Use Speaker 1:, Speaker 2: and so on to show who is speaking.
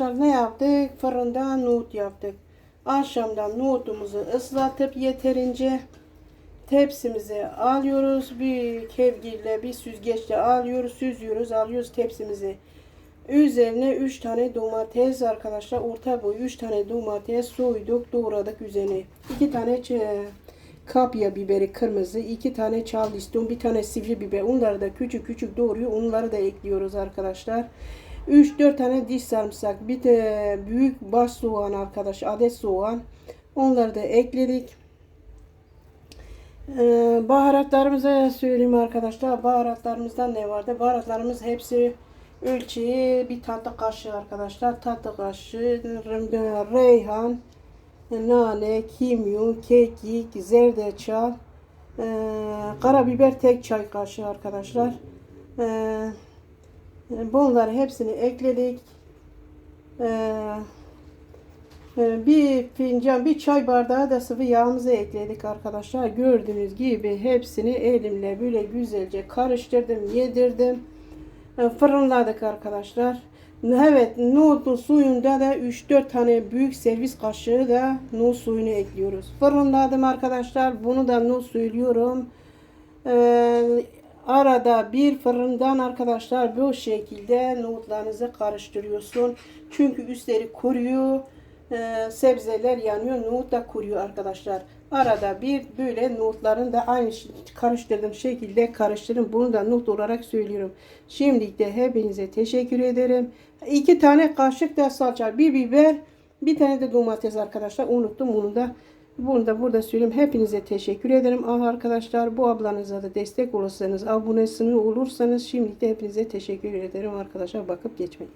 Speaker 1: arkadaşlar ne yaptık? Fırında nohut yaptık. Akşamdan nohutumuzu ıslatıp yeterince tepsimize alıyoruz. Bir kevgirle bir süzgeçle alıyoruz. Süzüyoruz alıyoruz tepsimizi. Üzerine 3 tane domates arkadaşlar orta boy 3 tane domates soyduk doğradık üzerine. 2 tane kapya biberi kırmızı, 2 tane charleston, bir tane sivri biber. Onları da küçük küçük doğruyor. Onları da ekliyoruz arkadaşlar. 3-4 tane diş sarımsak, bir de büyük baş soğan arkadaş, adet soğan. Onları da ekledik. Ee, baharatlarımızı söyleyeyim arkadaşlar. Baharatlarımızdan ne vardı? Baharatlarımız hepsi ölçeği bir tatlı kaşığı arkadaşlar. Tatlı kaşığı reyhan, nane, kimyon, kekik, zerdeçal, ee, karabiber tek çay kaşığı arkadaşlar. Ee, bunları hepsini ekledik. Ee, ee, Bir fincan, bir çay bardağı da sıvı yağımızı ekledik arkadaşlar. Gördüğünüz gibi hepsini elimle böyle güzelce karıştırdım, yedirdim. Ee, Fırınladık arkadaşlar. Evet, nohutun suyunda da 3-4 tane büyük servis kaşığı da nohut suyunu ekliyoruz. Fırınladım arkadaşlar. Bunu da not söylüyorum. Ee, arada bir fırından arkadaşlar bu şekilde nohutlarınızı karıştırıyorsun. Çünkü üstleri kuruyor. Ee, sebzeler yanıyor. Nohut da kuruyor arkadaşlar. Arada bir böyle nohutların da aynı karıştırdığım şekilde karıştırın. Bunu da not olarak söylüyorum. Şimdilik de hepinize teşekkür ederim. İki tane kaşık da salça, bir biber, bir tane de domates arkadaşlar. Unuttum bunu da. Bunu da burada söyleyeyim. Hepinize teşekkür ederim. Ah arkadaşlar bu ablanıza da destek olursanız, abonesini olursanız şimdilik de hepinize teşekkür ederim arkadaşlar. Bakıp geçmeyin.